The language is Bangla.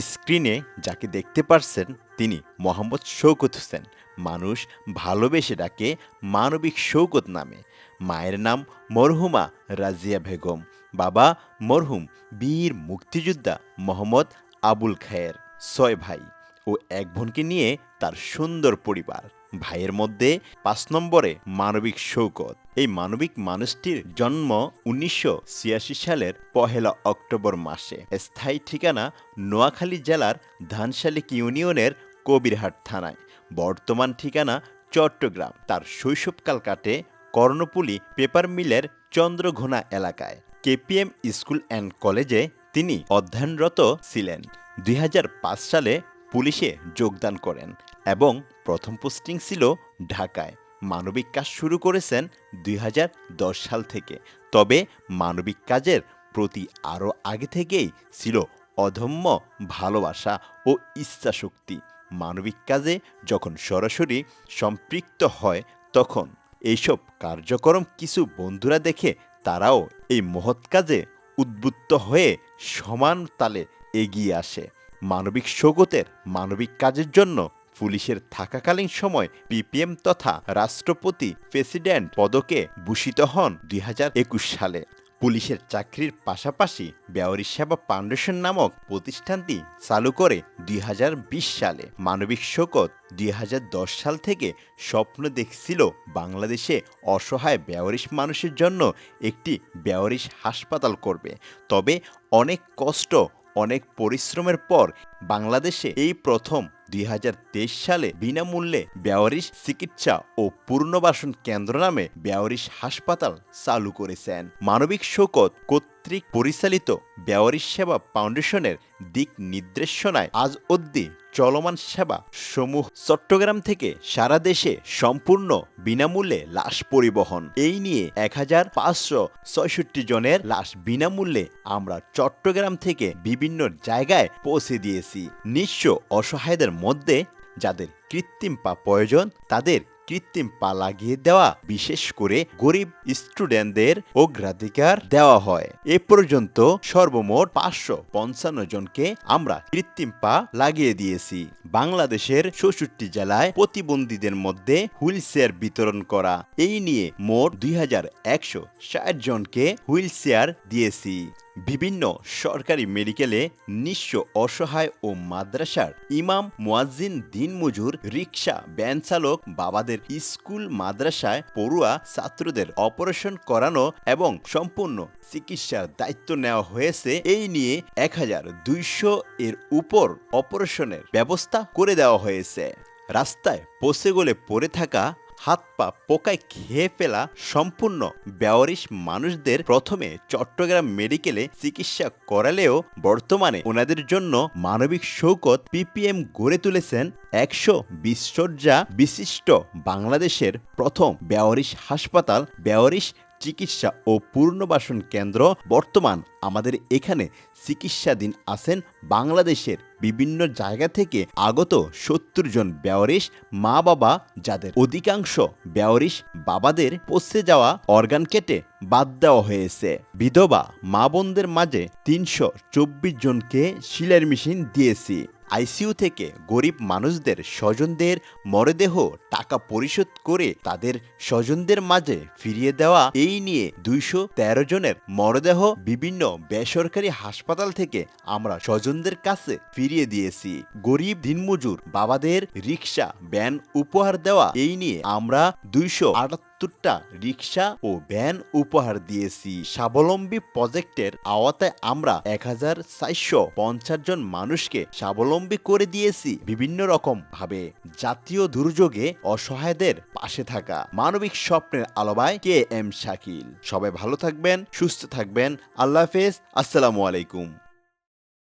স্ক্রিনে যাকে দেখতে পারছেন তিনি মোহাম্মদ শৌকত হোসেন। মানুষ ভালোবেসে ডাকে মানবিক শৌকত নামে। মায়ের নাম মরহুমা রাজিয়া বেগম। বাবা মরহুম বীর মুক্তিযোদ্ধা মোহাম্মদ আবুল খায়ের। ছয় ভাই ও এক বোনকে নিয়ে তার সুন্দর পরিবার। ভাইয়ের মধ্যে পাঁচ নম্বরে মানবিক শৌকত এই মানবিক মানুষটির জন্ম উনিশশো ছিয়াশি সালের পহেলা অক্টোবর মাসে। স্থায়ী ঠিকানা নোয়াখালী জেলার ধানশালিক ইউনিয়নের কবিরহাট থানায়। বর্তমান ঠিকানা চট্টগ্রাম। তার শৈশবকাল কাটে কর্ণপুলি পেপার মিলের চন্দ্রঘোনা এলাকায়। কেপিএম স্কুল অ্যান্ড কলেজে তিনি অধ্যয়নরত ছিলেন। দুই হাজার পাঁচ সালে পুলিশে যোগদান করেন এবং প্রথম পোস্টিং ছিল ঢাকায়। মানবিক কাজ শুরু করেছেন দুই হাজার দশ সাল থেকে। তবে মানবিক কাজের প্রতি আরও আগে থেকেই ছিল অধম্য ভালোবাসা ও ইচ্ছাশক্তি। মানবিক কাজে যখন সরাসরি সম্পৃক্ত হয়, তখন এইসব কার্যক্রম কিছু বন্ধুরা দেখে তারাও এই মহৎ কাজে উদ্বুদ্ধ হয়ে সমান তালে এগিয়ে আসে। মানবিক সগতের মানবিক কাজের জন্য পুলিশের থাকাকালীন সময় পিপিএম তথা রাষ্ট্রপতি প্রেসিডেন্ট পদকে ভূষিত হন দুই হাজার একুশ সালে। পুলিশের চাকরির পাশাপাশি বেওয়ারি সেবা ফাউন্ডেশন নামক প্রতিষ্ঠানটি চালু করে দুই হাজার বিশ সালে। মানবিক শোকত দুই হাজার দশ সাল থেকে স্বপ্ন দেখছিল বাংলাদেশে অসহায় বেওয়ারিশ মানুষের জন্য একটি বেওয়ারিশ হাসপাতাল করবে। তবে অনেক কষ্ট, অনেক পরিশ্রমের পর বাংলাদেশে এই প্রথম দুই হাজার তেইশ সালে বিনামূল্যে বেওয়ারিশ চিকিৎসা ও পুনর্বাসন কেন্দ্র নামে বেওয়ারিশ হাসপাতাল চালু করেছেন। মানবিক শোকত কর্তৃক পরিচালিত বেওয়ারিশ সেবা ফাউন্ডেশনের দিক নির্দেশনায় আজ অবধি চলমান সেবা সমূহ চট্টগ্রাম থেকে সারা দেশে সম্পূর্ণ বিনামূল্যে লাশ পরিবহন। এই নিয়ে এক হাজার পাঁচশো ছয়ষট্টি জনের লাশ বিনামূল্যে আমরা চট্টগ্রাম থেকে বিভিন্ন জায়গায় পৌঁছে দিয়েছি। নিঃস্ব অসহায়দের মধ্যে যাদের কৃত্রিম পা প্রয়োজন, তাদের কৃত্রিম পা লাগিয়ে দেওয়া, বিশেষ করে গরিব স্টুডেন্টদের অগ্রাধিকার দেওয়া হয়। এ পর্যন্ত সর্বমোট পাঁচশো পঞ্চান্ন জনকে আমরা কৃত্রিম পা লাগিয়ে দিয়েছি। বাংলাদেশের চৌষট্টি জেলায় প্রতিবন্ধীদের মধ্যে হুইল চেয়ার বিতরণ করা, এই নিয়ে মোট দুই হাজার একশো ষাট জনকে হুইল চেয়ার দিয়েছি। বিভিন্ন সরকারি মেডিকেলে নিঃস্ব অসহায় ও মাদ্রাসার ইমাম মুয়াজ্জিন দিনমজুর রিক্সা ভ্যান চালক, বাবাদের স্কুল, মাদ্রাসায় পড়ুয়া ছাত্রদের অপারেশন করানো এবং সম্পূর্ণ চিকিৎসার দায়িত্ব নেওয়া হয়েছে। এই নিয়ে এক হাজার দুইশো এর উপর অপারেশনের ব্যবস্থা করে দেওয়া হয়েছে। রাস্তায় পচে গলে পড়ে থাকা হাত পা পোকায় খেয়ে ফেলা সম্পূর্ণ বেওয়ারিশ মানুষদের প্রথমে চট্টগ্রাম মেডিকেলে চিকিৎসা করালেও বর্তমানে ওনাদের জন্য মানবিক শৌকত পিপিএম গড়ে তুলেছেন একশো বিশ্বজ্জা বিশিষ্ট বাংলাদেশের প্রথম বেওয়ারিশ হাসপাতাল, বেওয়ারিশ চিকিৎসা ও পুনর্বাসন কেন্দ্র বর্তমান আমাদের এখানে চিকিৎসাধীন আছেন বাংলাদেশের বিভিন্ন জায়গা থেকে আগত সত্তর জন বেওয়ারিশ মা বাবা যাদের অধিকাংশ বেওয়ারিশ বাবাদের পচে যাওয়া অর্গান কেটে বাদ দেওয়া হয়েছে। বিধবা মা বোনদের মাঝে তিনশো চব্বিশ জনকে শিলার মেশিন দিয়েছি। আইসিইউ থেকে গরিব মানুষদের স্বজনদের মরদেহ টাকা পরিশোধ করে তাদের স্বজনদের মাঝে ফিরিয়ে দেওয়া, এই নিয়ে দুইশো তেরো জনের মরদেহ বিভিন্ন বেসরকারি হাসপাতাল থেকে আমরা স্বজনদের কাছে ফিরিয়ে দিয়েছি। গরিব দিনমজুর বাবাদের রিক্সা ভ্যান উপহার দেওয়া, এই নিয়ে আমরা দুইশো আটাত্তর আটাত্তরটা রিক্সা ও ভ্যান উপহার দিয়েছি। স্বাবলম্বী প্রজেক্টের আওতায় আমরা এক হাজার চারশো পঞ্চাশ জন মানুষকে স্বাবলম্বী করে দিয়েছি বিভিন্ন রকম ভাবে জাতীয় দুর্যোগে অসহায়দের পাশে থাকা। মানবিক স্বপ্নের আলোবায় কে এম শাকিল। সবাই ভালো থাকবেন, সুস্থ থাকবেন। আল্লাহ হাফেজ। আসসালামু আলাইকুম।